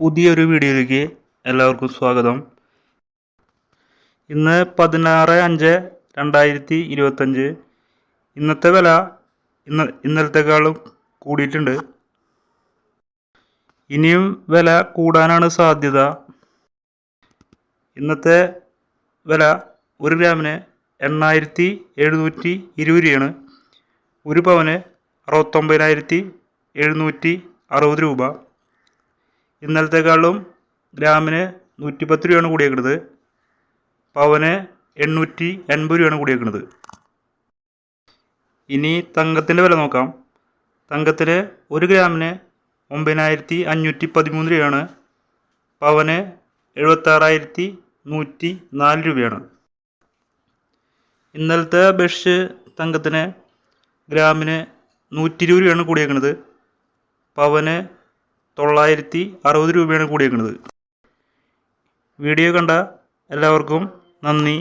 പുതിയൊരു വീഡിയോയിലേക്ക് എല്ലാവർക്കും സ്വാഗതം. ഇന്ന് പതിനാറ് അഞ്ച് രണ്ടായിരത്തി ഇരുപത്തഞ്ച്. ഇന്നത്തെ വില ഇന്ന ഇന്നലത്തെക്കാളും കൂടിയിട്ടുണ്ട്. ഇനിയും വില കൂടാനാണ് സാധ്യത. ഇന്നത്തെ വില ഒരു ഗ്രാമിന് എണ്ണായിരത്തി എഴുന്നൂറ്റി ഇരുപത് രൂപയാണ്. ഒരു പവന് അറുപത്തൊമ്പതിനായിരത്തി എഴുന്നൂറ്റി അറുപത് രൂപ. ഇന്നലത്തെക്കാളും ഗ്രാമിന് നൂറ്റിപ്പത്ത് രൂപയാണ് കൂടിയേക്കുന്നത് പവന് എണ്ണൂറ്റി എൺപത് രൂപയാണ് കൂടിയേക്കുന്നത് ഇനി തങ്കത്തിന്റെ വില നോക്കാം. തങ്കത്തിന് ഒരു ഗ്രാമിന് ഒമ്പതിനായിരത്തി അഞ്ഞൂറ്റി പതിമൂന്ന് രൂപയാണ്. പവന് എഴുപത്താറായിരത്തി നൂറ്റി നാല് രൂപയാണ്. ഇന്നലത്തെ ബഷ് തങ്കത്തിന് ഗ്രാമിന് നൂറ്റി ഇരുപത് രൂപയാണ് കൂടിയേക്കുന്നത് പവന് തൊള്ളായിരത്തി അറുപത് രൂപയാണ് കൂടിയേക്കുന്നത്. വീഡിയോ കണ്ട എല്ലാവർക്കും നന്ദി.